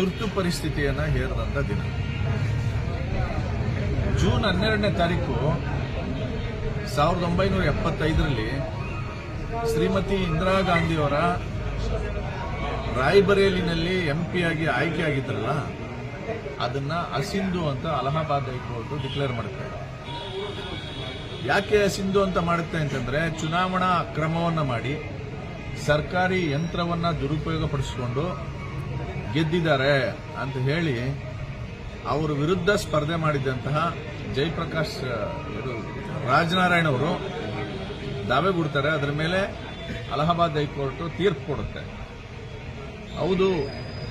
ಪರಿಸ್ಥಿತಿಯನ್ನ ಹೇರಿದಂಥ ದಿನ. ಜೂನ್ ಹನ್ನೆರಡನೇ ತಾರೀಕು ಸಾವಿರದ ಒಂಬೈನೂರ ಎಪ್ಪತ್ತೈದರಲ್ಲಿ ಶ್ರೀಮತಿ ಇಂದಿರಾ ಗಾಂಧಿಯವರ ರಾಯ್ಬರೇಲಿನಲ್ಲಿ ಎಂಪಿ ಆಗಿ ಆಯ್ಕೆ ಆಗಿದ್ರಲ್ಲ ಅದನ್ನ ಅಸಿಂಧು ಅಂತ ಅಲಹಾಬಾದ್ ಹೈಕೋರ್ಟ್ ಡಿಕ್ಲೇರ್ ಮಾಡುತ್ತೆ. ಯಾಕೆ ಅಸಿಂಧು ಅಂತ ಮಾಡುತ್ತೆ ಅಂತಂದ್ರೆ ಚುನಾವಣಾ ಅಕ್ರಮವನ್ನು ಮಾಡಿ ಸರ್ಕಾರಿ ಯಂತ್ರವನ್ನ ದುರುಪಯೋಗಪಡಿಸಿಕೊಂಡು ಗೆದ್ದಿದ್ದಾರೆ ಅಂತ ಹೇಳಿ ಅವರ ವಿರುದ್ಧ ಸ್ಪರ್ಧೆ ಮಾಡಿದಂತಹ ಜಯಪ್ರಕಾಶ್ ಇದು ರಾಜನಾರಾಯಣ ಅವರು ದಾವೆ ಬಿಡ್ತಾರೆ ಅದರ ಮೇಲೆ ಅಲಹಾಬಾದ್ ಹೈಕೋರ್ಟ್ ತೀರ್ಪು ಕೊಡುತ್ತೆ. ಹೌದು,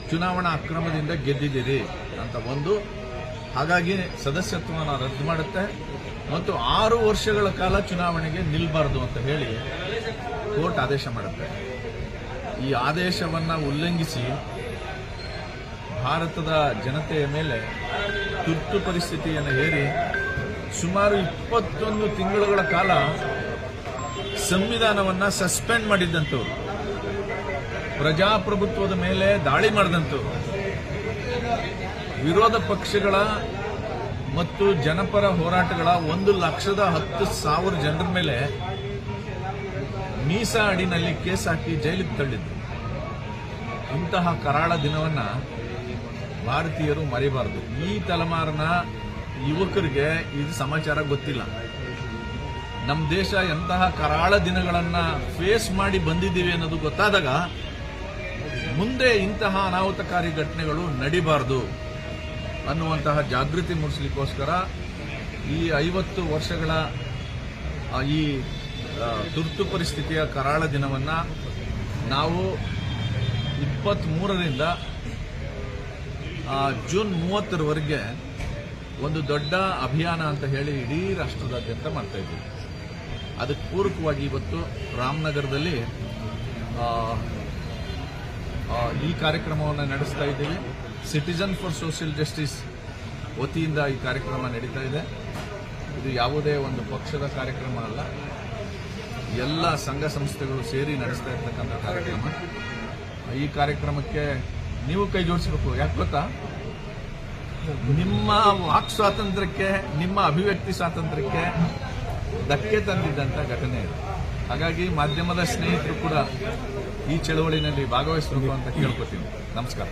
ಚುನಾವಣಾ ಅಕ್ರಮದಿಂದ ಗೆದ್ದಿದ್ದೀರಿ ಅಂತ ಒಂದು. ಹಾಗಾಗಿ ಸದಸ್ಯತ್ವವನ್ನು ರದ್ದು ಮಾಡುತ್ತೆ. ಮತ್ತು ಆರು ವರ್ಷಗಳ ಕಾಲ ಚುನಾವಣೆಗೆ ನಿಲ್ಬಾರ್ದು ಅಂತ ಹೇಳಿ ಕೋರ್ಟ್ ಆದೇಶ ಮಾಡುತ್ತೆ. ಈ ಆದೇಶವನ್ನು ಉಲ್ಲಂಘಿಸಿ ಭಾರತದ ಜನತೆಯ ಮೇಲೆ ತುರ್ತು ಪರಿಸ್ಥಿತಿಯನ್ನು ಹೇರಿ ಸುಮಾರು ಇಪ್ಪತ್ತೊಂದು ತಿಂಗಳುಗಳ ಕಾಲ ಸಂವಿಧಾನವನ್ನ ಸಸ್ಪೆಂಡ್ ಮಾಡಿದ್ದಂಥವ್ರು. ಪ್ರಜಾಪ್ರಭುತ್ವದ ಮೇಲೆ ದಾಳಿ ಮಾಡಿದಂಥವ್ರು. ವಿರೋಧ ಪಕ್ಷಗಳ ಮತ್ತು ಜನಪರ ಹೋರಾಟಗಳ ಒಂದು ಲಕ್ಷದ ಹತ್ತು ಸಾವಿರ ಜನರ ಮೇಲೆ ಮೀಸಾ ಅಡಿನಲ್ಲಿ ಕೇಸ್ ಹಾಕಿ ಜೈಲಿಗೆ ತಳ್ಳಿದ್ರು ಇಂತಹ ಕರಾಳ ದಿನವನ್ನ ಭಾರತೀಯರು ಮರಿಬಾರದು. ಈ ತಲೆಮಾರಿನ ಯುವಕರಿಗೆ ಇದು ಸಮಾಚಾರ ಗೊತ್ತಿಲ್ಲ. ನಮ್ಮ ದೇಶ ಎಂತಹ ಕರಾಳ ದಿನಗಳನ್ನು ಫೇಸ್ ಮಾಡಿ ಬಂದಿದ್ದೀವಿ ಅನ್ನೋದು ಗೊತ್ತಾದಾಗ ಮುಂದೆ ಇಂತಹ ಅನಾಹುತಕಾರಿ ಘಟನೆಗಳು ನಡಿಬಾರದು ಅನ್ನುವಂತಹ ಜಾಗೃತಿ ಮೂಡಿಸಲಿಕ್ಕೋಸ್ಕರ ಈ ಐವತ್ತು ವರ್ಷಗಳ ಈ ತುರ್ತು ಪರಿಸ್ಥಿತಿಯ ಕರಾಳ ದಿನವನ್ನ ನಾವು ಇಪ್ಪತ್ತ್ ಮೂರರಿಂದ ಜೂನ್ ಮೂವತ್ತರವರೆಗೆ ಒಂದು ದೊಡ್ಡ ಅಭಿಯಾನ ಅಂತ ಹೇಳಿ ಇಡೀ ರಾಷ್ಟ್ರದಾದ್ಯಂತ ಮಾಡ್ತಾ ಇದ್ವಿ. ಅದಕ್ಕೆ ಪೂರಕವಾಗಿ ಇವತ್ತು ರಾಮನಗರದಲ್ಲಿ ಈ ಕಾರ್ಯಕ್ರಮವನ್ನು ನಡೆಸ್ತಾ ಇದ್ದೀವಿ. ಸಿಟಿಜನ್ ಫಾರ್ ಸೋಷಿಯಲ್ ಜಸ್ಟಿಸ್ ವತಿಯಿಂದ ಈ ಕಾರ್ಯಕ್ರಮ ನಡೀತಾ ಇದೆ. ಇದು ಯಾವುದೇ ಒಂದು ಪಕ್ಷದ ಕಾರ್ಯಕ್ರಮ ಅಲ್ಲ. ಎಲ್ಲ ಸಂಘ ಸಂಸ್ಥೆಗಳು ಸೇರಿ ನಡೆಸ್ತಾ ಇರ್ತಕ್ಕಂಥ ಕಾರ್ಯಕ್ರಮ. ಈ ಕಾರ್ಯಕ್ರಮಕ್ಕೆ ನೀವು ಕೈ ಜೋಡಿಸಬೇಕು, ಯಾಕೆ ಗೊತ್ತಾ? ನಿಮ್ಮ ವಾಕ್ ಸ್ವಾತಂತ್ರ್ಯಕ್ಕೆ, ನಿಮ್ಮ ಅಭಿವ್ಯಕ್ತಿ ಸ್ವಾತಂತ್ರ್ಯಕ್ಕೆ ಧಕ್ಕೆ ತಂದಿದ್ದಂಥ ಘಟನೆ ಇದು. ಹಾಗಾಗಿ ಮಾಧ್ಯಮದ ಸ್ನೇಹಿತರು ಕೂಡ ಈ ಚಳವಳಿನಲ್ಲಿ ಭಾಗವಹಿಸಬೇಕು ಅಂತ ಕೇಳ್ಕೊತೀನಿ ನಮಸ್ಕಾರ.